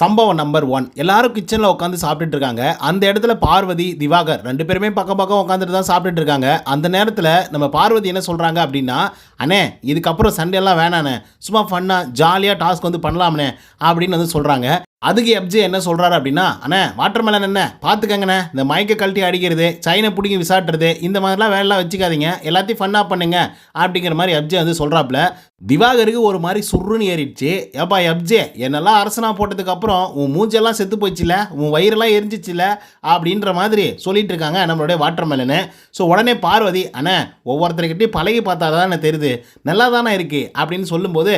சம்பவம் number one எல்லாரும் கிச்சனில் உட்காந்து சாப்பிட்டுட்டு இருக்காங்க. அந்த இடத்துல பார்வதி திவாகர் ரெண்டு பேருமே பக்கம் பக்கம் உட்காந்துட்டு தான் சாப்பிட்டுட்டு இருக்காங்க. அந்த நேரத்தில் நம்ம பார்வதி என்ன சொல்கிறாங்க அப்படின்னா அண்ணே இதுக்கப்புறம் சண்டையெல்லாம் வேணாண்ணே. சும்மா ஃபன்னாக ஜாலியாக டாஸ்க் வந்து பண்ணலாம்ண்ணே அப்படின்னு வந்து சொல்கிறாங்க அதுக்கு எப்ஜே என்ன சொல்கிறாரு அப்படின்னா அண்ணே வாட்டர் மேலன் என்ன? பார்த்துக்கங்கண்ணே இந்த மயக்க கழட்டி அடிக்கிறது சைனை பிடிங்கி விசாட்டுறது இந்த மாதிரிலாம் வேலைலாம் வச்சுக்காதீங்க. எல்லாத்தையும் ஃபன்னாக பண்ணுங்க. அப்படிங்கிற மாதிரி எப்ஜே வந்து சொல்கிறாப்புல திவாகருக்கு ஒரு மாதிரி சுருன்னு ஏறிடுச்சு. ஏப்பா எப்ஜே என்னெல்லாம் அரசனா போட்டதுக்கு அப்புறம் உன் மூஞ்செல்லாம் செத்து போச்சுல உன் வயிறெல்லாம் எரிஞ்சிச்சுல? அப்படின்ற மாதிரி சொல்லிட்டு இருக்காங்க நம்மளுடைய வாட்டர் மேலனு ஸோ உடனே பார்வதி அண்ணே ஒவ்வொருத்தர்கிட்டயும் பழகி பார்த்தா தானே தெரியுது. நல்லா தானே இருக்குது அப்படின்னு சொல்லும்போது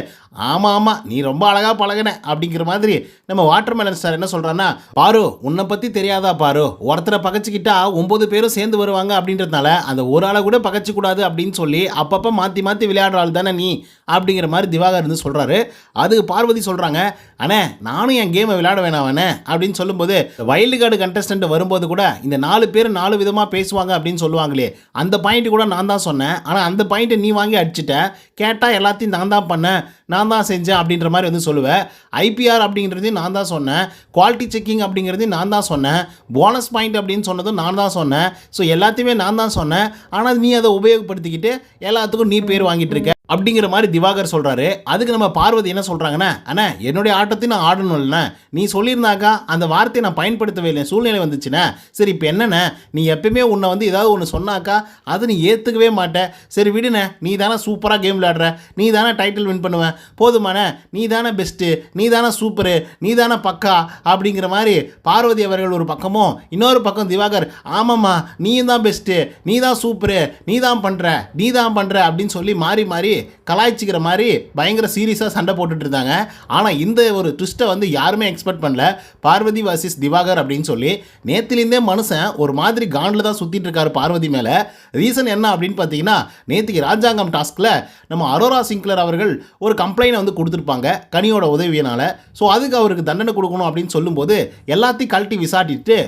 ஆமாம் ஆமாம் நீ ரொம்ப அழகாக பழகின. அப்படிங்கிற மாதிரி நம்ம வாட்டர் மேலன் சார் என்ன சொல்கிறான்னா பாரு உன்னை பற்றி தெரியாதா பாரு. ஒருத்தரை பகச்சிக்கிட்டா ஒம்பது பேரும் சேர்ந்து வருவாங்க அப்படின்றதுனால அந்த ஒரு ஆளை கூட பகச்சிக்கூடாது அப்படின்னு சொல்லி அப்பப்போ மாற்றி மாற்றி விளையாடுற ஆள் தானே நீ? அப்படிங்கிற மாதிரி திவாகர் இருந்து சொல்கிறாரு அதுக்கு பார்வதி சொல்கிறாங்க அண்ணே நானும் என் கேமை விளையாட வேணாம் அண்ணே. அப்படின்னு சொல்லும்போது வைல்டு கார்டு கண்டஸ்டன்ட் வரும்போது கூட இந்த நாலு பேர் நாலு விதமாக பேசுவாங்க அப்படின்னு சொல்லுவாங்களே. அந்த பாயிண்ட் கூட நான் தான் சொன்னேன். ஆனால் அந்த பாயிண்ட்டை நீ வாங்கி அடிச்சிட்ட. கேட்டால் எல்லாத்தையும் நான் தான் பண்ணேன். நான் தான் செஞ்சேன் அப்படின்ற மாதிரி வந்து சொல்லுவேன். ஐபிஆர் அப்படிங்கிறதையும் நான் தான் சொன்னேன். குவாலிட்டி செக்கிங் அப்படிங்கிறதையும் நான் தான் சொன்னேன். போனஸ் பாயிண்ட் அப்படின்னு சொன்னதும் நான் தான் சொன்னேன். ஸோ எல்லாத்தையுமே நான் தான் சொன்னேன். ஆனால் நீ அதை உபயோகப்படுத்திக்கிட்டு எல்லாத்துக்கும் நீ பேர் வாங்கிட்டு இருக்க. அப்படிங்கிற மாதிரி திவாகர் சொல்கிறாரு அதுக்கு நம்ம பார்வதி என்ன சொல்கிறாங்கண்ணே அண்ணா என்னுடைய ஆட்டத்தையும் நான் ஆடணும்லண்ணே நீ சொல்லியிருந்தாக்கா அந்த வார்த்தையை நான் பயன்படுத்தவே இல்லை சூழ்நிலை வந்துச்சுண்ணே. சரி இப்போ என்னண்ணே? நீ எப்பயுமே உன்னை வந்து ஏதாவது ஒன்று சொன்னாக்கா அதை நீ ஏற்றுக்கவே மாட்ட. சரி விடுண்ணே. நீ தானே சூப்பராக கேம் விளையாடுற. நீ தானே டைட்டில் வின் பண்ணுவேன் போதுமாண்ணே. நீ தானே பெஸ்ட்டு நீ தானே சூப்பரு நீ தானே பக்கா. அப்படிங்கிற மாதிரி பார்வதி அவர்கள் ஒரு பக்கமும் இன்னொரு பக்கம் திவாகர் ஆமாம்மா. நீயும் தான் பெஸ்ட்டு நீ தான் சூப்பரு நீ தான் பண்ணுற நீ தான் பண்ணுற அப்படின்னு சொல்லி மாறி மாறி கலாய்ச்சிக்கிற மாதிரி பயங்கர சீரியஸாக சண்டை போட்டுட்டு இருந்தாங்க. ஆனால் இந்த ஒரு ட்விஸ்ட்டை வந்து யாருமே எக்ஸ்பெக்ட் பண்ணல. பார்வதி வாசிஸ் திவாகர் அப்படின்னு சொல்லி நேத்திலேருந்தே மனுஷன் ஒரு மாதிரி காண்டில் தான் சுற்றிட்டு இருக்காரு பார்வதி மேலே. ரீசன் என்ன அப்படின்னு பார்த்தீங்கன்னா நேற்றுக்கு ராஜாங்கம் டாஸ்கில் நம்ம அரோரா சிங்க்லர் அவர்கள் ஒரு கம்ப்ளைண்ட் வந்து கொடுத்துருப்பாங்க கனியோட உதவியினால். ஸோ அதுக்கு அவருக்கு தண்டனை கொடுக்கணும் அப்படின்னு சொல்லும்போது எல்லாத்தையும் கழட்டி விசாட்டிட்டு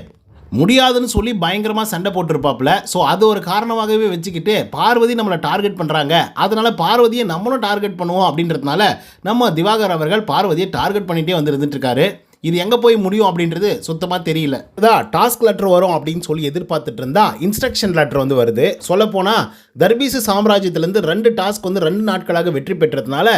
முடியாதுன்னு சொல்லி பயங்கரமாக சண்டை போட்டிருப்பாப்புல. ஸோ அது ஒரு காரணமாகவே வச்சுக்கிட்டு பார்வதி நம்மளை டார்கெட் பண்ணுறாங்க அதனால பார்வதியை நம்மளும் டார்கெட் பண்ணுவோம் அப்படின்றதுனால நம்ம திவாகர் அவர்கள் பார்வதியை டார்கெட் பண்ணிகிட்டே வந்து இருந்துட்டு இருக்காரு. இது எங்கே போய் முடியும் அப்படின்றது சுத்தமாக தெரியல. அதான் டாஸ்க் லெட்டர் வரும் அப்படின்னு சொல்லி எதிர்பார்த்துட்டு இருந்தா இன்ஸ்ட்ரக்ஷன் லெட்டர் வந்து வருது. சொல்லப்போனால் தர்பீசு சாம்ராஜ்யத்திலேருந்து ரெண்டு டாஸ்க் வந்து ரெண்டு நாட்களாக வெற்றி பெற்றதுனால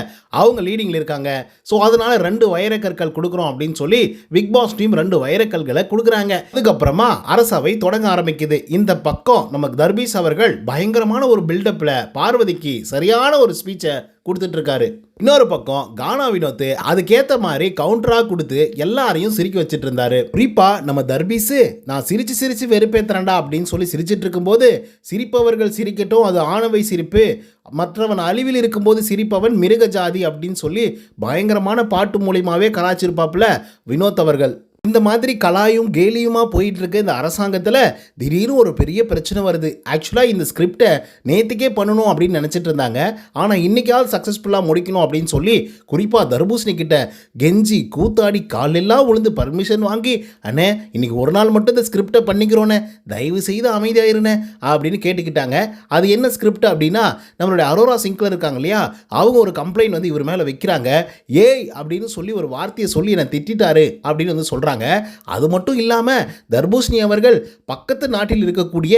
அவங்க லீடிங்கில் இருக்காங்க. ஸோ அதனால ரெண்டு வைரக்கற்கள் கொடுக்குறோம் அப்படின்னு சொல்லி பிக் பாஸ் டீம் ரெண்டு வைரக்கல்களை கொடுக்குறாங்க. அதுக்கப்புறமா அரசவை தொடங்க ஆரம்பிக்குது. இந்த பக்கம் நமக்கு தர்பீஸ் அவர்கள் பயங்கரமான ஒரு பில்டப்பில் பார்வதிக்கு சரியான ஒரு ஸ்பீச்சை கொடுத்துட்ருக்காரு. இன்னொரு பக்கம் கானா வினோத் அதுக்கேற்ற மாதிரி கவுண்டராக கொடுத்து எல்லாரையும் சிரிக்க வச்சுட்டு இருந்தாரு குறிப்பாக நம்ம தர்பீஸு நான் சிரிச்சு சிரித்து வெறுப்பேத்துறேன்டா அப்படின்னு சொல்லி சிரிச்சிட்டு இருக்கும்போது சிரிப்பவர்கள் சிரிக்கட்டும் அது ஆணவை சிரிப்பு. மற்றவன் அழிவில் இருக்கும்போது சிரிப்பவன் மிருக ஜாதி அப்படின்னு சொல்லி பயங்கரமான பாட்டு மூலியமாகவே கலாச்சிருப்பாப்புல வினோத் அவர்கள். இந்த மாதிரி கலாயும் கேலியுமா போயிட்டு இருக்க இந்த அரசாங்கத்தில் திடீர்னு ஒரு பெரிய பிரச்சனை வருது. ஆக்சுவலாக இந்த ஸ்கிரிப்டை நேற்றுக்கே பண்ணணும் அப்படின்னு நினச்சிட்டு இருந்தாங்க ஆனால் இன்னைக்காவது சக்ஸஸ்ஃபுல்லாக முடிக்கணும் அப்படின்னு சொல்லி குறிப்பாக தர்பூசணி கிட்ட கெஞ்சி கூத்தாடி காலெல்லாம் உளுந்து பர்மிஷன் வாங்கி அண்ணே இன்னைக்கு ஒரு நாள் மட்டும் இந்த ஸ்கிரிப்டை பண்ணிக்கிறோண்ணே. தயவு செய்து அமைதியாயிருண்ணே அப்படின்னு கேட்டுக்கிட்டாங்க. அது என்ன ஸ்கிரிப்ட் அப்படின்னா நம்மளுடைய அரோரா சிங்க்லர் இருக்காங்க இல்லையா? அவங்க ஒரு கம்ப்ளைண்ட் வந்து இவர் மேலே வைக்கிறாங்க. ஏய் அப்படின்னு சொல்லி ஒரு வார்த்தையை சொல்லி என்னை திட்டாரு அப்படின்னு வந்து சொல்கிறாங்க அது மட்டும் இல்லாமல் தர்பூஷ்ணி அவர்கள் பக்கத்து நாட்டில் இருக்கக்கூடிய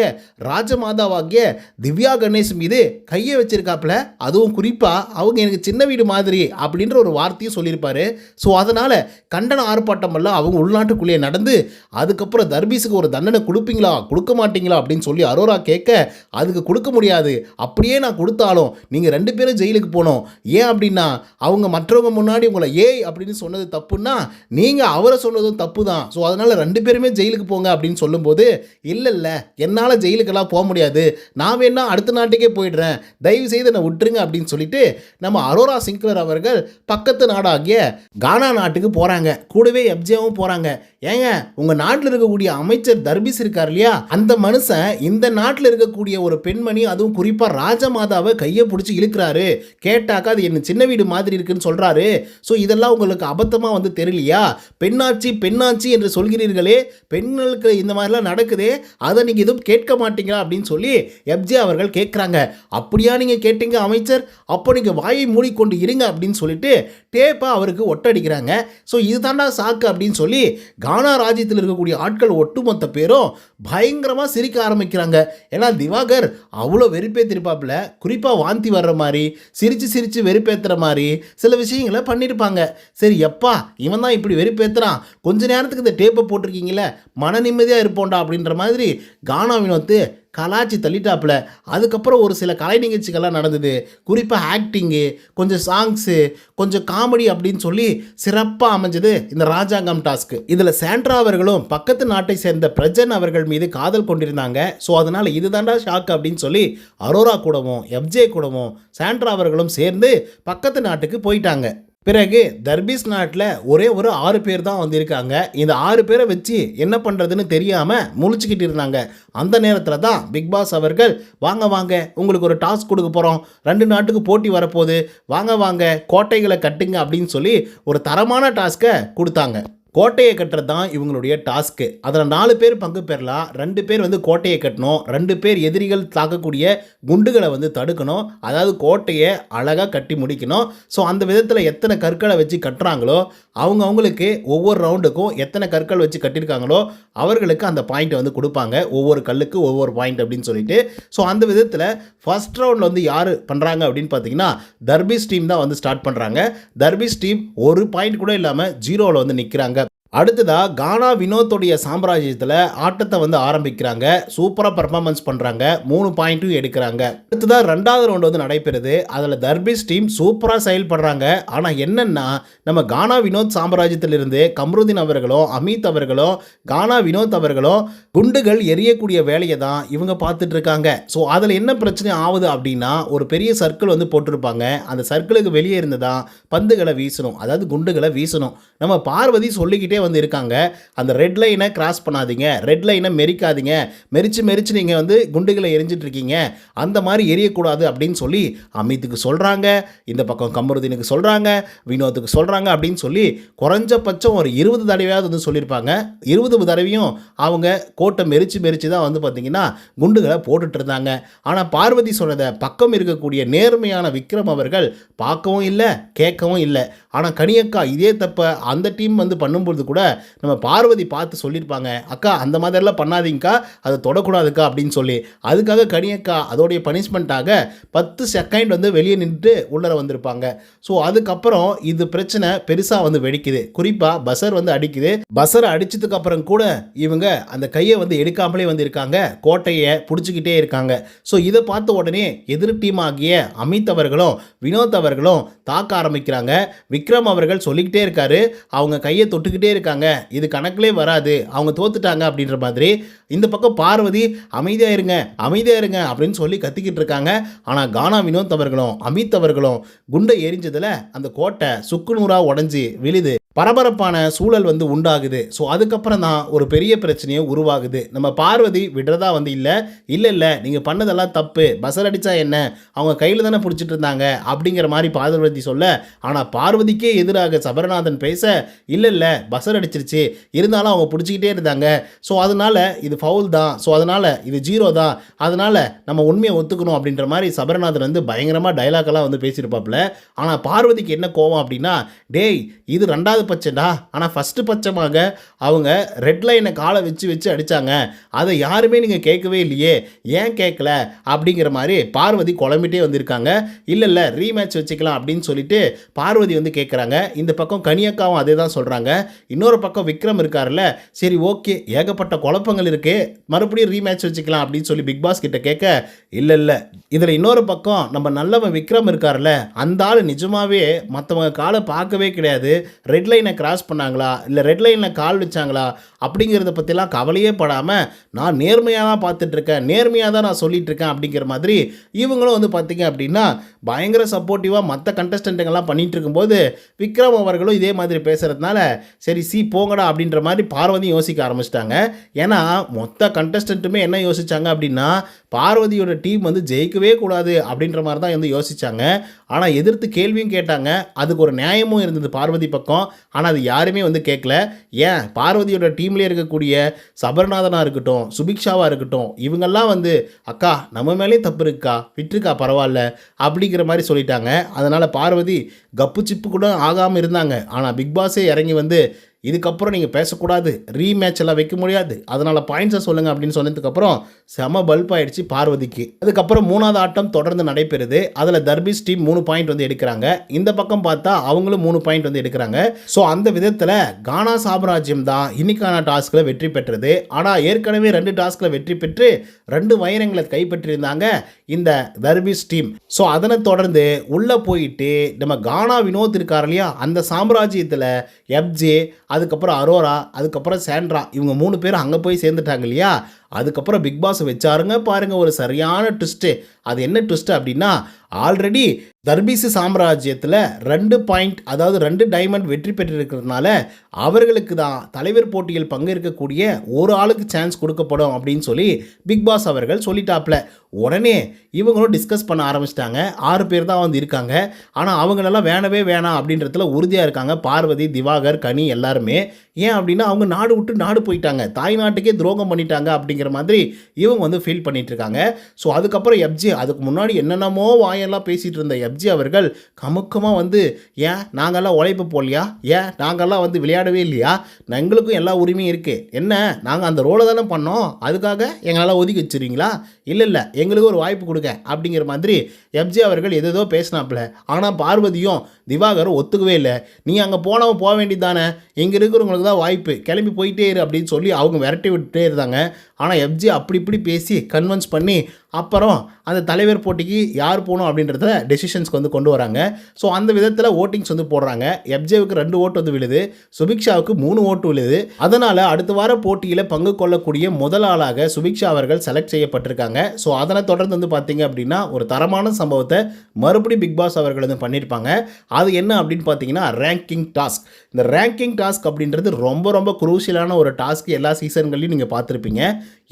ராஜமாதாவாகிய திவ்யா கணேஷ் மீது கையை வச்சிருக்காப்புல. அதுவும் குறிப்பாக அவங்க எனக்கு சின்ன வீடு மாதிரி அப்படின்ற ஒரு வார்த்தையும் சொல்லியிருப்பாரு. ஸோ அதனால் கண்டன ஆர்ப்பாட்டம் எல்லாம் அவங்க உள்நாட்டுக்குள்ளேயே நடந்து அதுக்கப்புறம் தர்பீஸுக்கு ஒரு தண்டனை கொடுப்பீங்களா கொடுக்க மாட்டீங்களா அப்படின்னு சொல்லி அரோரா கேட்க அதுக்கு கொடுக்க முடியாது. அப்படியே நான் கொடுத்தாலும் நீங்கள் ரெண்டு பேரும் ஜெயிலுக்கு போகணும். ஏன் அப்படின்னா அவங்க மற்றவங்க முன்னாடி உங்களை ஏய் அப்படின்னு சொன்னது தப்புன்னா நீங்கள் அவரை சொன்னதும் தப்பு தான் ஸோ அதனால் ரெண்டு பேருமே ஜெயிலுக்கு போங்க அப்படின்னு சொல்லும்போது இல்லை இல்லை என்னால் ஜெயிலுக்கெல்லாம் போக முடியாது. நான் வேணா அடுத்த நாட்டுக்கே போயிடுறேன். தயவு செய்து என்னை விட்டுருங்க அப்படின்னு சொல்லிட்டு நம்ம அரோரா சிங்க்லர் அவர்கள் பக்கத்து நாடாகிய கானா நாட்டுக்கு போகிறாங்க கூடவே எப்ஜேவும் போகிறாங்க ஏங்க உங்கள் நாட்டில் இருக்கக்கூடிய அமைச்சர் தர்பிஸ் இருக்கார் இல்லையா? அந்த மனுஷன் இந்த நாட்டில் இருக்கக்கூடிய ஒரு பெண்மணி அதுவும் குறிப்பாக ராஜமாதாவை கையை பிடிச்சி இழுக்கிறாரு. கேட்டாக்கா அது என்ன சின்ன வீடு மாதிரி இருக்குன்னு சொல்கிறாரு ஸோ இதெல்லாம் உங்களுக்கு அபத்தமாக வந்து தெரியலையா? பெண்ணாட்சி பெண் பெண்ணாச்சு என்று சொல்கிறீர்களே பெண்களுக்கு இந்த மாதிரிலாம் நடக்குதே அதை நீங்கள் எதுவும் கேட்க மாட்டீங்களா அப்படின்னு சொல்லி எப்ஜே அவர்கள் கேட்குறாங்க. அப்படியா நீங்கள் கேட்டீங்க அமைச்சர்? அப்போ நீங்கள் வாயை மூடிக்கொண்டு இருங்க அப்படின்னு சொல்லிட்டு டேப்பை அவருக்கு ஒட்டடிக்கிறாங்க. ஸோ இதுதாண்டா சாக்கு அப்படின்னு சொல்லி கானா ராஜ்யத்தில் இருக்கக்கூடிய ஆட்கள் ஒட்டுமொத்த பேரும் பயங்கரமாக சிரிக்க ஆரம்பிக்கிறாங்க. ஏன்னா திவாகர் அவ்வளோ வெறுப்பேற்றிருப்பாப்புல குறிப்பாக வாந்தி வர்ற மாதிரி சிரித்து சிரித்து வெறுப்பேற்றுற மாதிரி சில விஷயங்களை பண்ணியிருப்பாங்க சரி எப்பா இவன் தான் இப்படி வெறுப்பேற்றுறான் கொஞ்ச நேரத்துக்கு இந்த டேப்பை போட்டிருக்கீங்களே மன நிம்மதியாக இருப்போம்டா அப்படின்ற மாதிரி கானா வினோத்து கலாச்சி தள்ளிட்டாப்புல. அதுக்கப்புறம் ஒரு சில கலை நிகழ்ச்சிகள்லாம் நடந்தது. குறிப்பாக ஆக்டிங்கு கொஞ்சம் சாங்ஸு கொஞ்சம் காமெடி அப்படின்னு சொல்லி சிறப்பாக அமைஞ்சது இந்த ராஜாங்கம் டாஸ்க்கு இதில் சாண்ட்ரா அவர்களும் பக்கத்து நாட்டை சேர்ந்த பிரஜன் அவர்கள் மீது காதல் கொண்டிருந்தாங்க. ஸோ அதனால் இதுதான்டா ஷாக் அப்படின்னு சொல்லி அரோரா கூடவும் எஃப்ஜே கூடவும் சாண்ட்ரா அவர்களும் சேர்ந்து பக்கத்து நாட்டுக்கு போயிட்டாங்க. பிறகு தர்பீஸ் நாட்டில் ஒரே ஒரு ஆறு பேர் தான் வந்திருக்காங்க. இந்த ஆறு பேரை வச்சு என்ன பண்ணுறதுன்னு தெரியாமல் முழிச்சுக்கிட்டு இருந்தாங்க. அந்த நேரத்தில் தான் பிக் பாஸ் அவர்கள் வாங்க வாங்க உங்களுக்கு ஒரு டாஸ்க் கொடுக்க போகிறோம் ரெண்டு நாட்டுக்கு போட்டி வரப்போகுது. வாங்க வாங்க கோட்டைகளை கட்டுங்க அப்படின்னு சொல்லி ஒரு தரமான டாஸ்க்கை கொடுத்தாங்க. கோட்டையை கட்டுறது தான் இவங்களுடைய டாஸ்க்கு அதில் நாலு பேர் பங்கு பெறலாம் ரெண்டு பேர் வந்து கோட்டையை கட்டணும் ரெண்டு பேர் எதிரிகள் தாக்கக்கூடிய குண்டுகளை வந்து தடுக்கணும் அதாவது கோட்டையை அழகாக கட்டி முடிக்கணும். ஸோ அந்த விதத்தில் எத்தனை கற்களை வச்சு கட்டுறாங்களோ அவங்க அவங்களுக்கு ஒவ்வொரு ரவுண்டுக்கும் எத்தனை கற்கள் வச்சு கட்டியிருக்காங்களோ அவர்களுக்கு அந்த பாயிண்ட்டை வந்து கொடுப்பாங்க. ஒவ்வொரு கல்லுக்கு ஒவ்வொரு பாயிண்ட் அப்படின்னு சொல்லிட்டு. ஸோ அந்த விதத்தில் ஃபர்ஸ்ட் ரவுண்டில் வந்து யார் பண்ணுறாங்க அப்படின்னு பார்த்தீங்கன்னா தர்பிஸ் டீம் தான் வந்து ஸ்டார்ட் பண்ணுறாங்க தர்பிஸ் டீம் ஒரு பாயிண்ட் கூட இல்லாமல் ஜீரோவில் வந்து நிற்கிறாங்க அடுத்ததாக கானா வினோத்துடைய சாம்ராஜ்யத்தில் ஆட்டத்தை வந்து ஆரம்பிக்கிறாங்க. சூப்பராக பர்ஃபார்மன்ஸ் பண்ணுறாங்க மூணு பாயிண்ட்டும் எடுக்கிறாங்க. அடுத்ததாக ரெண்டாவது ரவுண்டு வந்து நடைபெறுது. அதில் தர்பிஸ் டீம் சூப்பராக செயல்படுறாங்க ஆனால் என்னென்னா நம்ம கானா வினோத் சாம்ராஜ்யத்திலிருந்து கம்ருதீன் அவர்களும் அமித் அவர்களும் கானா வினோத் அவர்களும் குண்டுகள் எரியக்கூடிய வேலையை தான் இவங்க பார்த்துட்டு இருக்காங்க. ஸோ அதில் என்ன பிரச்சனை ஆகுது அப்படின்னா ஒரு பெரிய சர்க்கிள் வந்து போட்டிருப்பாங்க. அந்த சர்க்கிளுக்கு வெளியே இருந்து தான் பந்துகளை வீசணும். அதாவது குண்டுகளை வீசணும். நம்ம பார்வதி சொல்லிக்கிட்டே வந்து இருக்காங்க. அந்த ரெட் லைனை கிராஸ் பண்ணாதீங்க. ரெட் லைனை மெரிக்காதீங்க. மெரிச்சு மெரிச்சு நீங்கள் வந்து குண்டுகளை எரிஞ்சிட்டு இருக்கீங்க. அந்த மாதிரி எரியக்கூடாது அப்படின்னு சொல்லி அமித்துக்கு சொல்கிறாங்க இந்த பக்கம் கமருதீனுக்கு சொல்கிறாங்க வினோத்துக்கு சொல்கிறாங்க அப்படின்னு சொல்லி குறைஞ்சபட்சம் ஒரு இருபது தடவையாவது வந்து சொல்லியிருப்பாங்க. இருபது தடவையும் அவங்க கோட்டை மெரிச்சு மெரிச்சு தான் வந்து பார்த்திங்கன்னா குண்டுகளை போட்டுட்டு இருந்தாங்க. ஆனால் பார்வதி சொன்னதை பக்கம் இருக்கக்கூடிய நேர்மையான விக்ரம் அவர்கள் பார்க்கவும் இல்லை கேட்கவும் இல்லை. ஆனால் கனியக்கா இதே தப்ப அந்த டீம் வந்து பண்ணும்பொழுது கூட நம்ம பார்வதி பார்த்து சொல்லியிருப்பாங்க அக்கா அந்த மாதிரிலாம் பண்ணாதீங்கக்கா அதை தொடக்கூடாதுக்கா அப்படின்னு சொல்லி. அதுக்காக கனியக்கா அதோடைய பனிஷ்மெண்ட்டாக பத்து செகண்ட் வந்து வெளியே நின்றுட்டு உள்ளர வந்திருப்பாங்க. ஸோ அதுக்கப்புறம் இது பிரச்சனை பெருசாக வந்து வெடிக்குது. குறிப்பாக பசர் வந்து அடிக்குது. பசரை அடித்ததுக்கு அப்புறம் கூட இவங்க அந்த கையை வந்து எடுக்காமலே வந்து இருக்காங்க. கோட்டையை பிடிச்சிக்கிட்டே இருக்காங்க. ஸோ இதை பார்த்த உடனே எதிர் டீம் ஆகிய அமித் அவர்களும் வினோத் அவர்களும் தாக்க ஆரம்பிக்கிறாங்க. விக்ரம் அவர்கள் சொல்லிக்கிட்டே இருக்காரு. அவங்க கையை தொட்டுக்கிட்டே இருக்காங்க. இது கணக்கிலே வராது. அவங்க தோத்துட்டாங்க அப்படின்ற மாதிரி இந்த பக்கம் பார்வதி அமைதியாக இருங்க அமைதியாக இருங்க அப்படின்னு சொல்லி கத்திக்கிட்டு இருக்காங்க. ஆனால் கானா வினோத் அவர்களும் அமித் அவர்களும் குண்டை எரிஞ்சதில் அந்த கோட்டை சுக்குநூறாக உடஞ்சி விழுது. பரபரப்பான சூழல் வந்து உண்டாகுது. ஸோ அதுக்கப்புறம் தான் ஒரு பெரிய பிரச்சனையும் உருவாகுது. நம்ம பார்வதி விடுறதா வந்து இல்லை இல்லை இல்லை நீங்கள் பண்ணதெல்லாம் தப்பு பசர் அடித்தா என்ன அவங்க கையில் தானே பிடிச்சிட்டு இருந்தாங்க அப்படிங்கிற மாதிரி பார்வதி சொல்ல ஆனால் பார்வதிக்கே எதிராக சபரநாதன் பேச இல்லை இல்லை பசர் அடிச்சிருச்சு இருந்தாலும் அவங்க பிடிச்சிக்கிட்டே இருந்தாங்க. ஸோ அதனால் இது ஃபவுல் தான். ஸோ அதனால் இது ஜீரோ தான். அதனால் நம்ம உண்மையை ஒத்துக்கணும் அப்படின்ற மாதிரி சபரநாதன் வந்து பயங்கரமாக டைலாக்கெல்லாம் வந்து பேசியிருப்பாப்புல. ஆனால் பார்வதிக்கு என்ன கோவம் அப்படின்னா டேய் இது ரெண்டாவது பட்சம்டா. ஆனால் ஃபஸ்ட்டு பட்சமாக அவங்க ரெட் லைனை காலை வச்சு வச்சு அடித்தாங்க அதை யாருமே நீங்கள் கேட்கவே இல்லையே. ஏன் கேட்கல? அப்படிங்கிற மாதிரி பார்வதி குழம்பிட்டே வந்திருக்காங்க. இல்லை இல்லை ரீமேட்ச் வச்சுக்கலாம் அப்படின்னு சொல்லிட்டு பார்வதி வந்து கேட்குறாங்க இந்த பக்கம் கனியக்காவும் அதே தான் சொல்கிறாங்க இன்னொரு பக்கம் விக்ரம் இருக்கார்ல சரி ஓகே. ஏகப்பட்ட குழப்பங்கள் இருக்குது ஓகே மறுபடியும் ரீமேட்ச் வச்சுக்கலாம் அப்படின்னு சொல்லி பிக் பாஸ் கிட்ட கேட்க இல்லை இல்லை. இதில் இன்னொரு பக்கம் நம்ம நல்லவன் விக்ரம் இருக்கார்ல அந்த ஆள் நிஜமாவே மற்றவங்க காலை பார்க்கவே கிடையாது. ரெட் லைனை கிராஸ் பண்ணாங்களா? இல்லை ரெட் லைனில் கால் வச்சாங்களா? அப்படிங்கிறத பற்றிலாம் கவலையே படாமல் நான் நேர்மையாக தான் பார்த்துட்ருக்கேன். நேர்மையாக தான் நான் சொல்லிகிட்ருக்கேன் இருக்கேன் அப்படிங்கிற மாதிரி இவங்களும் வந்து பார்த்திங்க அப்படின்னா பயங்கர சப்போர்ட்டிவாக மற்ற கண்டஸ்டண்ட்டுங்கெல்லாம் பண்ணிகிட்டு இருக்கும்போது விக்ரம் அவர்களும் இதே மாதிரி பேசுகிறதுனால சரி சி போங்கடா. அப்படின்ற மாதிரி பார்வதி யோசிக்க ஆரம்பிச்சிட்டாங்க. ஏன்னா மொத்த கண்டஸ்டண்ட்டுமே என்ன யோசித்தாங்க அப்படின்னா பார்வதியோட டீம் வந்து ஜெயிக்கவே கூடாது அப்படின்ற மாதிரி தான் வந்து யோசிச்சாங்க. ஆனால் எதிர்த்து கேள்வியும் கேட்டாங்க. அதுக்கு ஒரு நியாயமும் இருந்தது பார்வதி பக்கம். ஆனால் அது யாருமே வந்து கேட்கல ஏன்? பார்வதியோட டீம்லேயே இருக்கக்கூடிய சபர்நாதனாக இருக்கட்டும் சுபிக்ஷாவாக இருக்கட்டும் இவங்கெல்லாம் வந்து அக்கா நம்ம மேலே தப்பு இருக்கா? விட்டுருக்கா? பரவாயில்ல. அப்படிங்கிற மாதிரி சொல்லிட்டாங்க. அதனால் பார்வதி கப்பு சிப்பு கூட ஆகாமல் இருந்தாங்க. ஆனால் பிக் பாஸே இறங்கி வந்து இதுக்கப்புறம் நீங்கள் பேசக்கூடாது. ரீமேட்ச் எல்லாம் வைக்க முடியாது. அதனால் பாயிண்ட்ஸை சொல்லுங்கள் அப்படின்னு சொன்னதுக்கப்புறம் செம பல்ப் ஆயிடுச்சு பார்வதிக்கு. அதுக்கப்புறம் மூணாவது ஆட்டம் தொடர்ந்து நடைபெறுது. அதில் தர்பிஸ் டீம் மூணு பாயிண்ட் வந்து எடுக்கிறாங்க. இந்த பக்கம் பார்த்தா அவங்களும் மூணு பாயிண்ட் வந்து எடுக்கிறாங்க. ஸோ அந்த விதத்தில் கானா சாம்ராஜ்யம் தான் இன்னைக்கான டாஸ்கில் வெற்றி பெற்றது. ஆனால் ஏற்கனவே ரெண்டு டாஸ்கில் வெற்றி பெற்று ரெண்டு வைரங்களை கைப்பற்றியிருந்தாங்க இந்த தர்பீஸ் டீம் ஸோ அதனை தொடர்ந்து உள்ளே போயிட்டு நம்ம கானா வினோத் இருக்கார் இல்லையா? அந்த சாம்ராஜ்யத்தில் எப்ஜே அதுக்கப்புறம் அரோரா அதுக்கப்புறம் சாண்ட்ரா இவங்க மூணு பேரும் அங்கே போய் சேர்ந்துட்டாங்க இல்லையா? அதுக்கப்புறம் பிக் பாஸ் வச்சாருங்க. பாருங்க ஒரு சரியான ட்விஸ்ட்டு அது என்ன ட்விஸ்ட்டு அப்படின்னா ஆல்ரெடி தர்பீசு சாம்ராஜ்யத்தில் ரெண்டு பாயிண்ட் அதாவது ரெண்டு டைமண்ட் வெற்றி பெற்றிருக்கிறதுனால அவர்களுக்கு தான் தலைவர் போட்டியில் பங்கேற்கக்கூடிய ஒரு ஆளுக்கு சான்ஸ் கொடுக்கப்படும் அப்படின்னு சொல்லி பிக் பாஸ் அவர்கள் சொல்லிட்டாப்ல. உடனே இவங்களும் டிஸ்கஸ் பண்ண ஆரம்பிச்சிட்டாங்க. ஆறு பேர் தான் வந்து இருக்காங்க. ஆனால் அவங்களெல்லாம் வேணவே வேணாம் அப்படின்றதுல உறுதியாக இருக்காங்க. பார்வதி திவாகர் கனி எல்லாருமே. ஏன் அப்படின்னா அவங்க நாடு விட்டு நாடு போயிட்டாங்க. தாய் நாட்டுக்கே துரோகம் பண்ணிட்டாங்க அப்படிங்கிற மாதிரி இவங்க வந்து ஃபீல் பண்ணிட்டு இருக்காங்க ஸோ அதுக்கப்புறம் எப்ஜி அதுக்கு முன்னாடி என்னென்னமோ வாயெல்லாம் பேசிகிட்டு இருந்த எப்ஜி அவர்கள் கமுக்கமாக வந்து ஏன் நாங்கள்லாம் உழைப்பு போடலையா? ஏன் நாங்கள்லாம் வந்து விளையாடவே இல்லையா? எங்களுக்கும் எல்லா உரிமையும் இருக்குது என்ன நாங்கள் அந்த ரோலை தானே பண்ணோம்? அதுக்காக எங்களால் ஒதுக்கி வச்சுருவீங்களா இல்லை இல்லை எங்களுக்கு ஒரு வாய்ப்பு கொடுங்க. அப்படிங்கிற மாதிரி எப்ஜி அவர்கள் எதேதோ பேசினாப்புல. ஆனால் பார்வதியும் திவாகரும் ஒத்துக்கவே இல்லை. நீ அங்கே போனவன் போக வேண்டியது தானே? இங்கே இருக்கிறவங்களுக்கு தான் வாய்ப்பு. கிளம்பி போயிட்டே இரு அப்படின்னு சொல்லி அவங்க விரட்டி விட்டுட்டே இருந்தாங்க. ஆனால் எஃப்ஜி அப்படி இப்படி பேசி கன்வின்ஸ் பண்ணி அப்புறம் அந்த தலைவர் போட்டிக்கு யார் போகணும் அப்படின்றத டெசிஷன்ஸ்க்கு வந்து கொண்டு வராங்க. ஸோ அந்த விதத்தில் ஓட்டிங்ஸ் வந்து போடுறாங்க. எஃப்ஜேவுக்கு ரெண்டு ஓட்டு வந்து விழுது. சுபிக்ஷாவுக்கு மூணு ஓட்டு விழுது. அதனால் அடுத்த வார போட்டியில் பங்கு கொள்ளக்கூடிய முதல் ஆளாக சுபிக்ஷா அவர்கள் செலக்ட் செய்யப்பட்டிருக்காங்க. ஸோ அதனை தொடர்ந்து வந்து பார்த்தீங்க அப்படின்னா ஒரு தரமான சம்பவத்தை மறுபடி பிக் பாஸ் அவர்கள் வந்து பண்ணியிருப்பாங்க அது என்ன அப்படின்னு பார்த்தீங்கன்னா ரேங்கிங் டாஸ்க் இந்த ரேங்கிங் டாஸ்க் அப்படின்றது ரொம்ப ரொம்ப குரூசியலான ஒரு டாஸ்க் எல்லா சீசன்கள்லையும் நீங்கள் பார்த்துருப்பீங்க.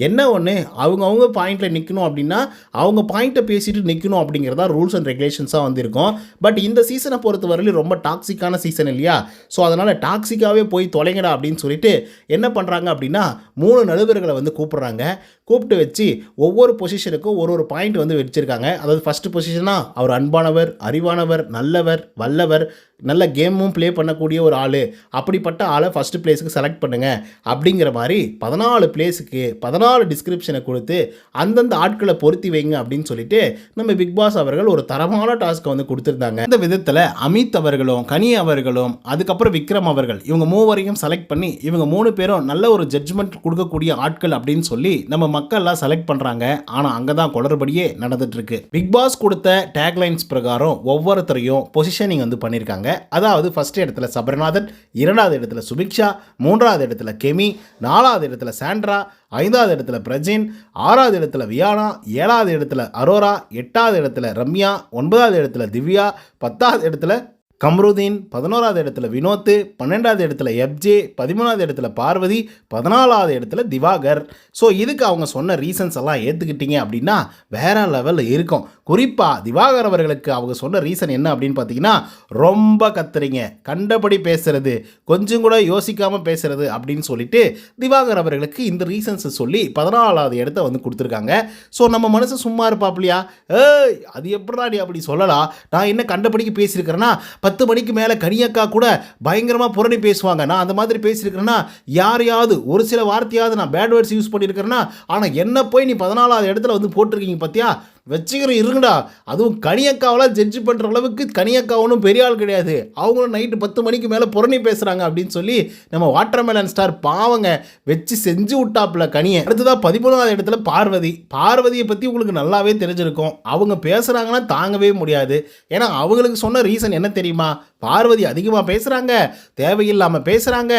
என்ன ஒன்று அவங்கவுங்க பாயிண்ட்டில் நிற்கணும் அப்படின்னா அவங்க பாயிண்ட்டை பேசிட்டு நிற்கணும் அப்படிங்கிறதா ரூல்ஸ் அண்ட் ரெகுலேஷன்ஸாக வந்திருக்கும். பட் இந்த சீசனை பொறுத்த வரையிலும் ரொம்ப டாக்ஸிக்கான சீசன் இல்லையா? ஸோ அதனால் டாக்ஸிக்காகவே போய் தொலைங்கடா அப்படின்னு சொல்லிட்டு என்ன பண்ணுறாங்க அப்படின்னா மூணு நடுவர்களை வந்து கூப்பிட்றாங்க. கூப்பிட்டு வச்சு ஒவ்வொரு பொசிஷனுக்கும் ஒரு ஒரு பாயிண்ட் வந்து வச்சுருக்காங்க. அதாவது ஃபஸ்ட்டு பொசிஷனாக அவர் அன்பானவர் அறிவானவர் நல்லவர் வல்லவர் நல்ல கேமும் ப்ளே பண்ணக்கூடிய ஒரு ஆள். அப்படிப்பட்ட ஆளை ஃபஸ்ட்டு பிளேஸுக்கு செலக்ட் பண்ணுங்கள் அப்படிங்கிற மாதிரி பதினாலு பிளேஸுக்கு பதினாலு டிஸ்கிரிப்ஷனை கொடுத்து அந்தந்த ஆட்களை பொருத்தி வைங்க அப்படின்னு சொல்லிட்டு நம்ம பிக் பாஸ் அவர்கள் ஒரு தரமான டாஸ்க்கை வந்து கொடுத்துருந்தாங்க. இந்த விதத்தில் அமித் அவர்களும் கனி அவர்களும் அதுக்கப்புறம் விக்ரம் அவர்கள் இவங்க மூவரையும் செலக்ட் பண்ணி இவங்க மூணு பேரும் நல்ல ஒரு ஜட்ஜ்மெண்ட் கொடுக்கக்கூடிய ஆட்கள் அப்படின்னு சொல்லி நம்ம மக்கள்லாம் செலக்ட் பண்ணுறாங்க ஆனால் அங்கே தான் குளறுபடியே நடந்துட்டு இருக்கு. பிக் பாஸ் கொடுத்த டேக்லைன்ஸ் பிரகாரம் ஒவ்வொருத்தரையும் பொசிஷனிங் வந்து பண்ணியிருக்காங்க அதாவது ஃபர்ஸ்ட் இடத்துல சபரிநாதன் இரண்டாவது இடத்துல சுபிக்ஷா மூன்றாவது இடத்துல கெமி நாலாவது இடத்துல சாண்ட்ரா ஐந்தாவது இடத்துல பிரஜின் ஆறாவது இடத்துல வியானா ஏழாவது இடத்துல அரோரா எட்டாவது இடத்துல ரம்யா ஒன்பதாவது இடத்துல திவ்யா பத்தாவது இடத்துல கம்ருதீன் பதினோராவது இடத்துல வினோத்து பன்னெண்டாவது இடத்துல எப்ஜே பதிமூணாவது இடத்துல பார்வதி பதினாலாவது இடத்துல திவாகர். ஸோ இதுக்கு அவங்க சொன்ன ரீசன்ஸ் எல்லாம் ஏற்றுக்கிட்டீங்க அப்படின்னா வேற லெவலில் இருக்கும். குறிப்பாக திவாகர் அவர்களுக்கு அவங்க சொன்ன ரீசன் என்ன அப்படின்னு பார்த்தீங்கன்னா ரொம்ப கத்துறீங்க கண்டபடி பேசுறது கொஞ்சம் கூட யோசிக்காமல் பேசுறது அப்படின்னு சொல்லிட்டு திவாகர் அவர்களுக்கு இந்த ரீசன்ஸை சொல்லி பதினாலாவது இடத்த வந்து கொடுத்துருக்காங்க. ஸோ நம்ம மனசு சும்மா இருப்பாப்லையா ஏய் அது எப்படிடா நீ அப்படி சொல்லலாம்? நான் என்ன கண்டபடிக்கு பேசியிருக்கிறேன்னா பத்து மணிக்கு மேலே கனியக்கா கூட பயங்கரமாக புரணி பேசுவாங்க. நான் அந்த மாதிரி பேசியிருக்கிறேன்னா யாரையாவது ஒரு சில வார்த்தையாவது நான் பேட் வேர்ட்ஸ் யூஸ் பண்ணியிருக்கிறேன்னா ஆனால் என்ன போய் நீ பதினாலாவது இடத்துல வந்து போட்டிருக்கீங்க பார்த்தியா வச்சுக்கிற இருங்கடா. அதுவும் கனியக்காவெல்லாம் ஜட்ஜ் பண்ணுற அளவுக்கு கனியக்காவனும் பெரிய ஆள் கிடையாது. அவங்களும் நைட்டு பத்து மணிக்கு மேலே புறணி பேசுகிறாங்க அப்படின்னு சொல்லி நம்ம வாட்டர்மெலன் ஸ்டார் பாவங்க வச்சு செஞ்சு விட்டாப்புல கனியை. அடுத்ததாக பதிமூணாவது இடத்துல பார்வதி. பார்வதியை பற்றி உங்களுக்கு நல்லாவே தெரிஞ்சிருக்கும். அவங்க பேசுகிறாங்கன்னா தாங்கவே முடியாது. ஏன்னா அவங்களுக்கு சொன்ன ரீசன் என்ன தெரியுமா? பார்வதி அதிகமாக பேசுகிறாங்க தேவையில்லாமல் பேசுகிறாங்க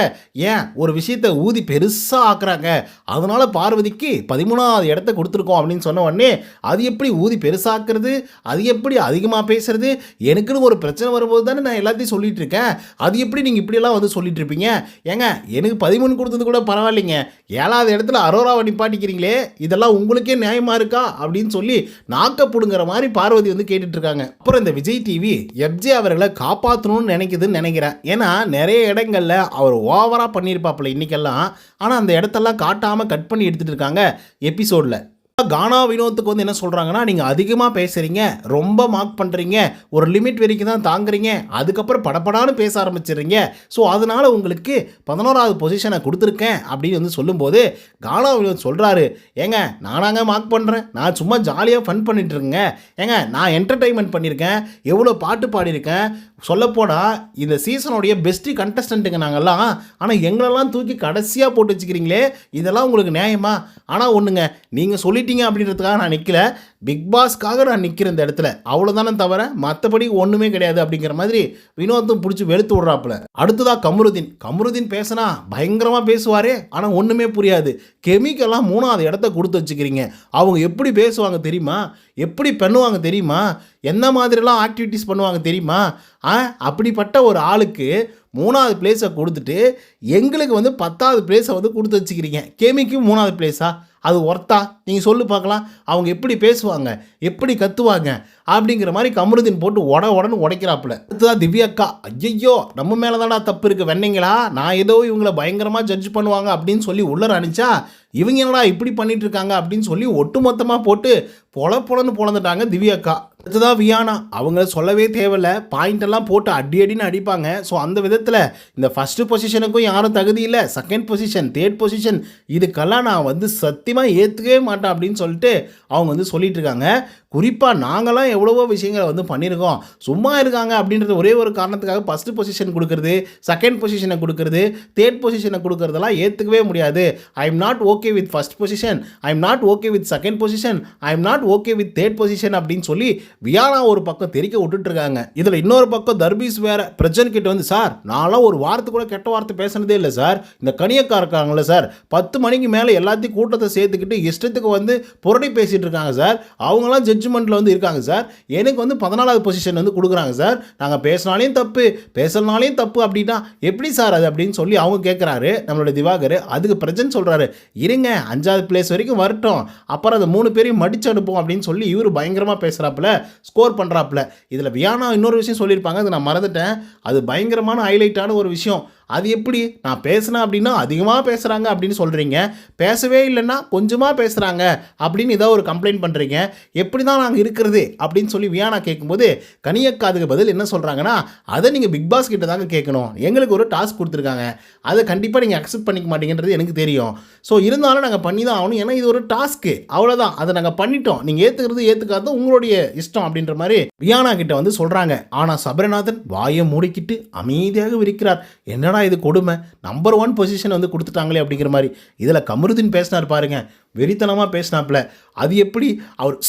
ஏன்? ஒரு விஷயத்தை ஊதி பெருசாக ஆக்குறாங்க. அதனால் பார்வதிக்கு பதிமூணாவது இடத்த கொடுத்துருக்கோம் அப்படின்னு சொன்ன உடனே அது எப்படி ஊதி பெருசாக்குறது? அது எப்படி அதிகமாக பேசுறது? எனக்குன்னு ஒரு பிரச்சனை வரும்போது தானே நான் எல்லாத்தையும் சொல்லிட்டு இருக்கேன். அது எப்படி நீங்கள் இப்படியெல்லாம் வந்து சொல்லிட்டு இருப்பீங்க? ஏங்க எனக்கு பதிமூணு கொடுத்தது கூட பரவாயில்லைங்க. ஏழாவது இடத்துல அரோராவை நிப்பாட்டிக்கிறீங்களே இதெல்லாம் உங்களுக்கே நியாயமாக இருக்கா? அப்படின்னு சொல்லி நாக்கப்புடுங்கிற மாதிரி பார்வதி வந்து கேட்டுட்ருக்காங்க அப்புறம் இந்த விஜய் டிவி எப்ஜே அவர்களை காப்பாற்றணும் காப்பாற்றணும்னு நினைக்குதுன்னு நினைக்கிறேன். ஏன்னா நிறைய இடங்கள்ல அவர் ஓவராக பண்ணியிருப்பாப்புல இன்னைக்கெல்லாம். ஆனால் அந்த இடத்தெல்லாம் காட்டாமல் கட் பண்ணி எடுத்துகிட்டு இருக்காங்க எபிசோடில். கானா வினோத்துக்கு வந்து என்ன சொல்கிறாங்கன்னா நீங்கள் அதிகமாக பேசுகிறீங்க ரொம்ப மார்க் பண்ணுறீங்க ஒரு லிமிட் வரைக்கும் தான் தாங்குறீங்க அதுக்கப்புறம் படப்படான்னு பேச ஆரம்பிச்சிடுறீங்க. ஸோ அதனால் உங்களுக்கு பதினோராவது பொசிஷனை கொடுத்துருக்கேன் அப்படின்னு வந்து சொல்லும்போது கானா வினோத் சொல்கிறாரு ஏங்க நானாங்க மார்க் பண்ணுறேன் நான் சும்மா ஜாலியாக ஃபன் பண்ணிட்டு இருக்கேங்க ஏங்க நான் என்டர்டைன்மெண்ட் பண்ணியிருக்கேன் எவ்வளோ பாட்டு பாடியிருக்கேன் சொல்லப்போனால் இந்த சீசனுடைய பெஸ்ட்டு கண்டஸ்டண்ட்டுங்க நாங்கள்லாம் ஆனால் எங்களெல்லாம் தூக்கி கடைசியாக போட்டு வச்சுக்கிறீங்களே இதெல்லாம் உங்களுக்கு நியாயமா? ஆனால் ஒன்றுங்க நீங்கள் சொல்லி சொல்லிட்டீங்க அப்படின்றதுக்காக நான் நிற்கல பிக் பாஸ்க்காக நான் நிற்கிறேன் இந்த இடத்துல. அவ்வளோதானே தவிர மற்றபடி ஒன்றுமே கிடையாது அப்படிங்கிற மாதிரி வினோத்தும் பிடிச்சி வெளுத்து விட்றாப்புல. அடுத்ததா கமருதீன். கமருதீன் பேசினா பயங்கரமாக பேசுவாரே ஆனால் ஒன்றுமே புரியாது. கெமிக்கெல்லாம் மூணாவது இடத்த கொடுத்து வச்சுக்கிறீங்க. அவங்க எப்படி பேசுவாங்க தெரியுமா? எப்படி பண்ணுவாங்க தெரியுமா? என்ன மாதிரிலாம் ஆக்டிவிட்டீஸ் பண்ணுவாங்க தெரியுமா? ஆ அப்படிப்பட்ட ஒரு ஆளுக்கு மூணாவது பிளேஸை கொடுத்துட்டு எங்களுக்கு வந்து பத்தாவது பிளேஸை வந்து கொடுத்து வச்சுக்கிறீங்க. கேமிக்கு மூணாவது பிளேஸா அது ஒர்த்தா நீங்கள் சொல்லு பார்க்கலாம். அவங்க எப்படி பேசுவாங்க எப்படி கத்துவாங்க? அப்படிங்கிற மாதிரி கமருதீன் போட்டு உட உடனு உடைக்கிறாப்புல. அடுத்ததான் திவ்யாக்கா ஐயோ நம்ம மேலே தானா தப்பு இருக்குது வெண்ணீங்களா? நான் ஏதோ இவங்களை பயங்கரமாக ஜட்ஜ் பண்ணுவாங்க அப்படின்னு சொல்லி உள்ளர அனுப்பிச்சா இவங்க என்னடா இப்படி பண்ணிட்டு இருக்காங்க? அப்படின்னு சொல்லி ஒட்டுமொத்தமாக போட்டு பொல பொலன்னு பொழந்துட்டாங்க திவ்யாக்கா. அடுத்ததான் வியானா. அவங்க சொல்லவே தேவையில்ல. பாயிண்ட் எல்லாம் போட்டு அடி அடின்னு அடிப்பாங்க. ஸோ அந்த விதத்தில் இந்த ஃபஸ்ட்டு பொசிஷனுக்கும் யாரும் தகுதி இல்லை. செகண்ட் பொசிஷன் தேர்ட் பொசிஷன் இதுக்கெல்லாம் நான் வந்து சத்தியமாக ஏற்றுக்கவே மாட்டேன் அப்படின்னு சொல்லிட்டு அவங்க வந்து சொல்லிட்டு இருக்காங்க. குறிப்பாக நாங்களாம் எவ்வளவோ விஷயங்களை வந்து பண்ணியிருக்கோம். சும்மா இருக்காங்க அப்படின்றது ஒரே ஒரு காரணத்துக்காக ஃபஸ்ட்டு பொசிஷன் கொடுக்குறது செகண்ட் பொசிஷனை கொடுக்குறது தேர்ட் பொசிஷனை கொடுக்குறதெல்லாம் ஏற்றுக்கவே முடியாது. I am not okay with first position I am not okay with second position I am not okay with third position அப்படின்னு சொல்லி வியானா ஒரு பக்கம் தெரிக்க விட்டுட்ருக்காங்க இதில் இன்னொரு பக்கம் தர்பீஸ் வேற பிரஜன் கிட்ட வந்து சார் நான்லாம் ஒரு வார்த்தை கூட கெட்ட வார்த்தை பேசுனதே இல்லை சார். இந்த கனியக்கா இருக்காங்களே சார். பத்து மணிக்கு மேலே எல்லாத்தையும் கூட்டத்தை சேர்த்துக்கிட்டு இஷ்டத்துக்கு வந்து புரடி பேசிகிட்டு இருக்காங்க சார். அவங்களாம் ஜட்ஜ்மெண்ட்டில் வந்து இருக்காங்க சார். எனக்கு வந்து பதினாலாவது பொசிஷன் வந்து கொடுக்குறாங்க சார். நாங்கள் பேசினாலையும் தப்பு பேசலனாலையும் தப்பு அப்படின்னா எப்படி சார் அது? அப்படின்னு சொல்லி அவங்க கேட்குறாரு நம்மளோட திவாகர். அதுக்கு பிரஜன் சொல்கிறாரு இருங்க அஞ்சாவது பிளேஸ் வரைக்கும் வரட்டும். அப்புறம் அந்த மூணு பேரையும் மடிச்சு அனுப்போம் அப்படின்னு சொல்லி இவர் பயங்கரமாக பேசுகிறாப்புல ஸ்கோர் பண்ணுறாப்புல இதில் வியானா இன்னொரு விஷயம் சொல்லியிருப்பாங்க அது நான் மறந்துட்டேன். அது பயங்கரமான ஹைலைட்டான ஒரு விஷயம். அது எப்படி? நான் பேசினேன் அப்படின்னா அதிகமாக பேசுகிறாங்க அப்படின்னு சொல்கிறீங்க பேசவே இல்லைன்னா கொஞ்சமாக பேசுகிறாங்க அப்படின்னு ஏதோ ஒரு கம்ப்ளைண்ட் பண்ணுறீங்க எப்படி தான் நாங்கள் இருக்கிறது? அப்படின்னு சொல்லி வியானா கேட்கும்போது கனியக்கா அதுக்கு பதில் என்ன சொல்கிறாங்கன்னா அதை நீங்கள் பிக் பாஸ் கிட்ட தாங்க கேட்கணும் எங்களுக்கு ஒரு டாஸ்க் கொடுத்துருக்காங்க. அதை கண்டிப்பாக நீங்கள் அக்செப்ட் பண்ணிக்க மாட்டீங்கன்றது எனக்கு தெரியும். ஸோ இருந்தாலும் நாங்கள் பண்ணி தான் ஆகணும். ஏன்னா இது ஒரு டாஸ்க்கு அவ்வளோதான் அதை நாங்கள் பண்ணிட்டோம். நீங்கள் ஏற்றுக்கிறது ஏற்றுக்காதது உங்களுடைய இஷ்டம் அப்படின்ற மாதிரி வியானா கிட்ட வந்து சொல்கிறாங்க ஆனால் சபரிநாதன் வாயை மூடிக்கிட்டு அமைதியாக விரிக்கிறார் என்னடா இது கொடுமை. நம்பர் ஒன் பொசிஷன் வந்து கொடுத்துட்டாங்களே அப்படிங்கிற மாதிரி. இதில் கமருதீன் பேசினார் பாருங்க. வெறித்தனமாக பேசினாப்புல. அது எப்படி? அவர்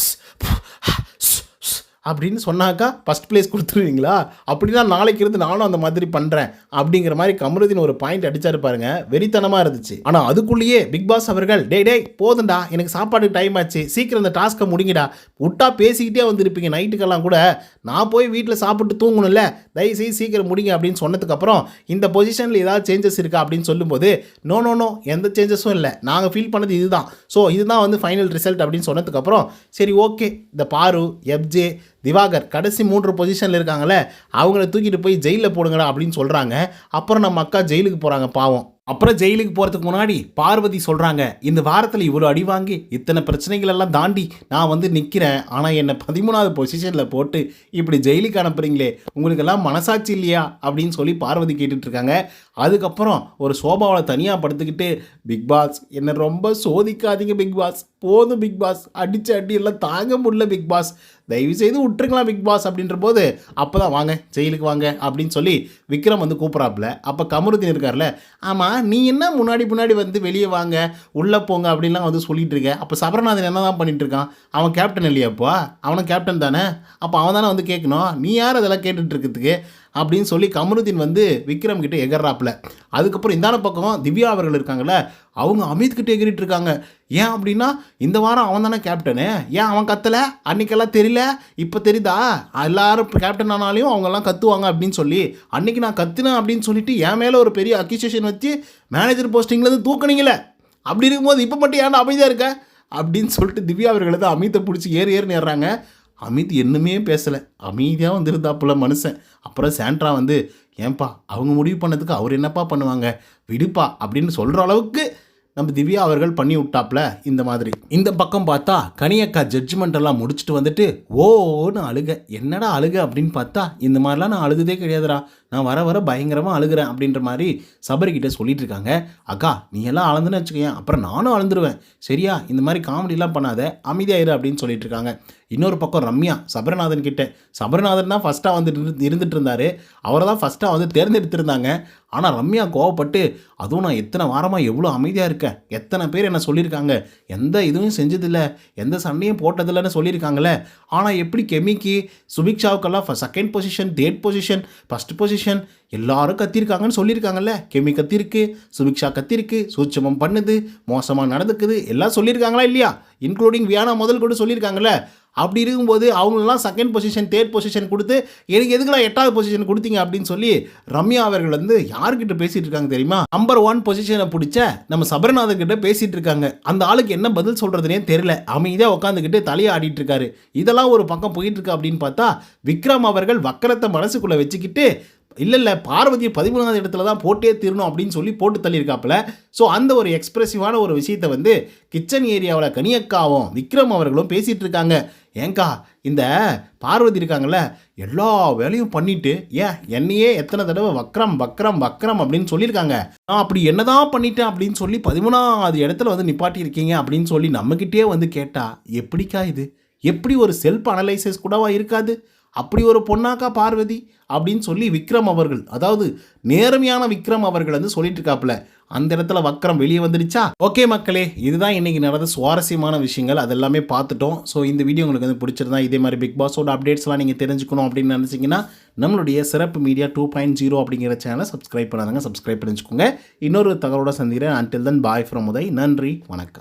அப்படின்னு சொன்னாக்கா ஃபஸ்ட் பிளேஸ் கொடுத்துருவீங்களா? அப்படின்னா நாளைக்கு இருந்து நானும் அந்த மாதிரி பண்ணுறேன் அப்படிங்கிற மாதிரி கமருதீன் ஒரு பாயிண்ட் அடிச்சாரு பாருங்க. வெறித்தனமாக இருந்துச்சு. ஆனால் அதுக்குள்ளேயே பிக் பாஸ் அவர்கள் டே டே போதும்டா எனக்கு சாப்பாடு டைம் ஆச்சு சீக்கிரம் இந்த டாஸ்க்கை முடிங்கடா. விட்டா பேசிக்கிட்டே வந்திருப்பீங்க நைட்டுக்கெல்லாம் கூட. நான் போய் வீட்டில் சாப்பிட்டு தூங்கணும்ல. தயவுசெய்து சீக்கிரம் முடிங்க அப்படின்னு சொன்னதுக்கப்புறம் இந்த பொசிஷனில் ஏதாவது சேஞ்சஸ் இருக்கா? அப்படின்னு சொல்லும்போது நோ நோ நோ எந்த சேஞ்சஸும் இல்லை. நாங்கள் ஃபீல் பண்ணது இதுதான். ஸோ இதுதான் வந்து ஃபைனல் ரிசல்ட் அப்படின்னு சொன்னதுக்கப்புறம் சரி ஓகே இந்த பாரு எப்ஜே திவாகர் கடைசி மூன்று பொசிஷனில் இருக்காங்களே அவங்கள தூக்கிட்டு போய் ஜெயிலில் போடுங்கடா அப்படின்னு சொல்கிறாங்க அப்புறம் நம்ம அக்கா ஜெயிலுக்கு போகிறாங்க பாவம். அப்புறம் ஜெயிலுக்கு போகிறதுக்கு முன்னாடி பார்வதி சொல்கிறாங்க இந்த வாரத்தில் இவ்வளோ அடி வாங்கி இத்தனை பிரச்சனைகள் எல்லாம் தாண்டி நான் வந்து நிற்கிறேன் ஆனால் என்னை பதிமூணாவது பொசிஷனில் போட்டு இப்படி ஜெயிலுக்கு அனுப்புறீங்களே உங்களுக்கெல்லாம் மனசாட்சி இல்லையா? அப்படின்னு சொல்லி பார்வதி கேட்டுட்ருக்காங்க அதுக்கப்புறம் ஒரு சோபாவில் தனியாக படுத்துக்கிட்டு பிக் பாஸ் என்னை ரொம்ப சோதிக்காதீங்க பிக் பாஸ் போதும் பிக் பாஸ் அடிச்சு அடி எல்லாம் தாங்க முடியல பிக் பாஸ் தயவு செய்து விட்டுருக்கலாம் பிக் பாஸ் அப்படின்ற போது அப்போ தான் வாங்க ஜெயிலுக்கு வாங்க அப்படின்னு சொல்லி விக்ரம் வந்து கூப்பிட்றாப்புல. அப்போ கமருதீன் இருக்கார்ல ஆமாம் நீ என்ன முன்னாடி முன்னாடி வந்து வெளியே வாங்க உள்ளே போங்க அப்படின்லாம் வந்து சொல்லிட்டு இருக்க. அப்போ சபரநாதன் என்ன தான் பண்ணிட்டு இருக்கான்? அவன் கேப்டன் இல்லையாப்பா அவனும் கேப்டன் தானே? அப்போ அவன் தானே வந்து கேட்கணும். நீ யார் அதெல்லாம் கேட்டுட்டு இருக்கிறதுக்கு? அப்படின்னு சொல்லி கமருதீன் வந்து விக்ரம் கிட்ட எகர்றாப்புல. அதுக்கப்புறம் இந்தான பக்கம் திவ்யா அவர்கள் இருக்காங்கல்ல அவங்க அமித் கிட்ட எகிரிட்டு இருக்காங்க. ஏன் அப்படின்னா இந்த வாரம் அவன் தானே கேப்டனு ஏன் அவன் கத்தலை? அன்னைக்கெல்லாம் தெரியல? இப்போ தெரியுதா? எல்லாரும் கேப்டன் ஆனாலையும் அவங்கெல்லாம் கத்துவாங்க அப்படின்னு சொல்லி அன்னைக்கு நான் கத்துனேன் அப்படின்னு சொல்லிட்டு என் மேலே ஒரு பெரிய அக்யூசியேஷன் வச்சு மேனேஜர் போஸ்டிங்லேருந்து தூக்குனீங்களே அப்படி இருக்கும்போது இப்போ மட்டும் ஏன்டா அமைதியாக இருக்க? அப்படின்னு சொல்லிட்டு திவ்யா அவர்களை தான் அமித்தை பிடிச்சி ஏறு ஏறுன்னு ஏறுறாங்க. அமித் என்னமே பேசலை. அமைதியாக வந்திருந்தாப்புல மனுஷன். அப்புறம் சாண்ட்ரா வந்து ஏன்பா அவங்க முடிவு பண்ணதுக்கு அவர் என்னப்பா பண்ணுவாங்க? விடுப்பா அப்படின்னு சொல்கிற அளவுக்கு நம்ம திவ்யா அவர்கள் பண்ணி விட்டாப்ல இந்த மாதிரி. இந்த பக்கம் பார்த்தா கனியக்கா ஜட்ஜ்மெண்ட் எல்லாம் முடிச்சுட்டு வந்துட்டு ஓன்னு அழுக. என்னடா அழுக? அப்படின்னு பார்த்தா இந்த மாதிரிலாம் நான் அழுகுதே கிடையாதுடா. நான் வர வர பயங்கரமாக அழுகிறேன் அப்படின்ற மாதிரி சபரிக்கிட்ட சொல்லிட்டு இருக்காங்க. அக்கா நீ எல்லாம் அளந்துன்னு வச்சுக்கோயேன். அப்புறம் நானும் அளந்துருவேன். சரியா? இந்த மாதிரி காமெடிலாம் பண்ணாத. அமைதியாயிரு அப்படின்னு சொல்லிட்டு இருக்காங்க. இன்னொரு பக்கம் ரம்யா சபரநாதன் கிட்ட. சபரநாதன் தான் ஃபஸ்ட்டாக வந்து இருந்து- இருந்துட்டு இருந்தாரு. அவரை தான் ஃபஸ்ட்டாக வந்து தேர்ந்தெடுத்திருந்தாங்க ஆனால் ரம்யா கோவப்பட்டு அதுவும் நான் எத்தனை வாரமாக எவ்வளோ அமைதியாக இருக்கேன் எத்தனை பேர் என்ன சொல்லியிருக்காங்க? எந்த இதுவும் செஞ்சதில்லை. எந்த சண்டையும் போட்டதில்லைன்னு சொல்லியிருக்காங்களே ஆனால் எப்படி கெமிக்கு சுபிக்ஷாவுக்கெல்லாம் second position third position first position எல்லாரும் கத்திருக்காங்கன்னு சொல்லியிருக்காங்கல்ல. கெமி கத்திருக்கு சுபிக்ஷா கத்திருக்கு சூட்சமம் பண்ணுது மோசமாக நடந்துக்குது எல்லாம் சொல்லியிருக்காங்களா இல்லையா? இன்க்ளூடிங் வியானா முதல் கூட சொல்லியிருக்காங்களே அப்படி இருக்கும்போது அவங்களெல்லாம் செகண்ட் பொசிஷன் தேர்ட் பொசிஷன் கொடுத்து எனக்கு எதுக்குலாம் எட்டாவது பொசிஷன் கொடுத்தீங்க? அப்படின்னு சொல்லி ரம்யா அவர்கள் வந்து யார்கிட்ட பேசிகிட்டு இருக்காங்க தெரியுமா? நம்பர் ஒன் பொசிஷனை பிடிச்ச நம்ம சபரிநாதன் கிட்ட பேசிகிட்டு இருக்காங்க. அந்த ஆளுக்கு என்ன பதில் சொல்கிறதுனே தெரியல. அமைதியாக உட்காந்துக்கிட்டு தலையை ஆடிட்டு இருக்காரு. இதெல்லாம் ஒரு பக்கம் போயிட்டு இருக்கு அப்படின்னு பார்த்தா விக்ரம் அவர்கள் வக்கரத்தை மனசுக்குள்ளே வச்சுக்கிட்டு இல்லை இல்லை பார்வதியை பதிமூணாவது இடத்துல தான் போட்டே தீரணும் அப்படின்னு சொல்லி போட்டு தள்ளியிருக்காப்புல. ஸோ அந்த ஒரு எக்ஸ்பிரசிவான ஒரு விஷயத்தை வந்து கிச்சன் ஏரியாவில் கனியக்காவும் விக்ரம் அவர்களும் பேசிகிட்டு இருக்காங்க. ஏங்கா இந்த பார்வதி இருக்காங்கல்ல எல்லா வேலையும் பண்ணிட்டு ஏன் என்னையே எத்தனை தடவை வக்ரம் வக்ரம் வக்ரம் அப்படின்னு சொல்லியிருக்காங்க. நான் அப்படி என்னதான் பண்ணிட்டேன் அப்படின்னு சொல்லி பதிமூணாவது இடத்துல வந்து நிப்பாட்டியிருக்கீங்க அப்படின்னு சொல்லி நம்மக்கிட்டே வந்து கேட்டால் எப்படிக்கா இது? எப்படி ஒரு செல்ஃப் அனலைசிஸ் கூடவா இருக்காது? அப்படி ஒரு பொண்ணாக்கா பார்வதி அப்படின்னு சொல்லி விக்ரம் அவர்கள் அதாவது நேர்மையான விக்ரம் அவர்கள் வந்து சொல்லிட்டு இருக்காப்புல அந்த இடத்துல வக்ரம் வெளியே வந்துடுச்சா? ஓகே மக்களே இதுதான் இன்னைக்கு நடந்த சுவாரஸ்யமான விஷயங்கள். அதெல்லாமே பார்த்துட்டோம். ஸோ இந்த வீடியோ உங்களுக்கு வந்து பிடிச்சிருந்தா இதே மாதிரி பிக் பாஸோட அப்டேட்ஸ்லாம் நீங்கள் தெரிஞ்சுக்கணும் அப்படின்னு நினச்சிங்கன்னா நம்மளுடைய சிறப்பு மீடியா டூ பாயிண்ட் ஜீரோ அப்படிங்கிற சேனலை சப்ஸ்கிரைப் பண்ணாதங்க சப்ஸ்கிரைப் பண்ணிச்சுக்கோங்க. இன்னொரு தகவலோட சந்திக்கிறேன். Until then bye from Uday. நன்றி வணக்கம்.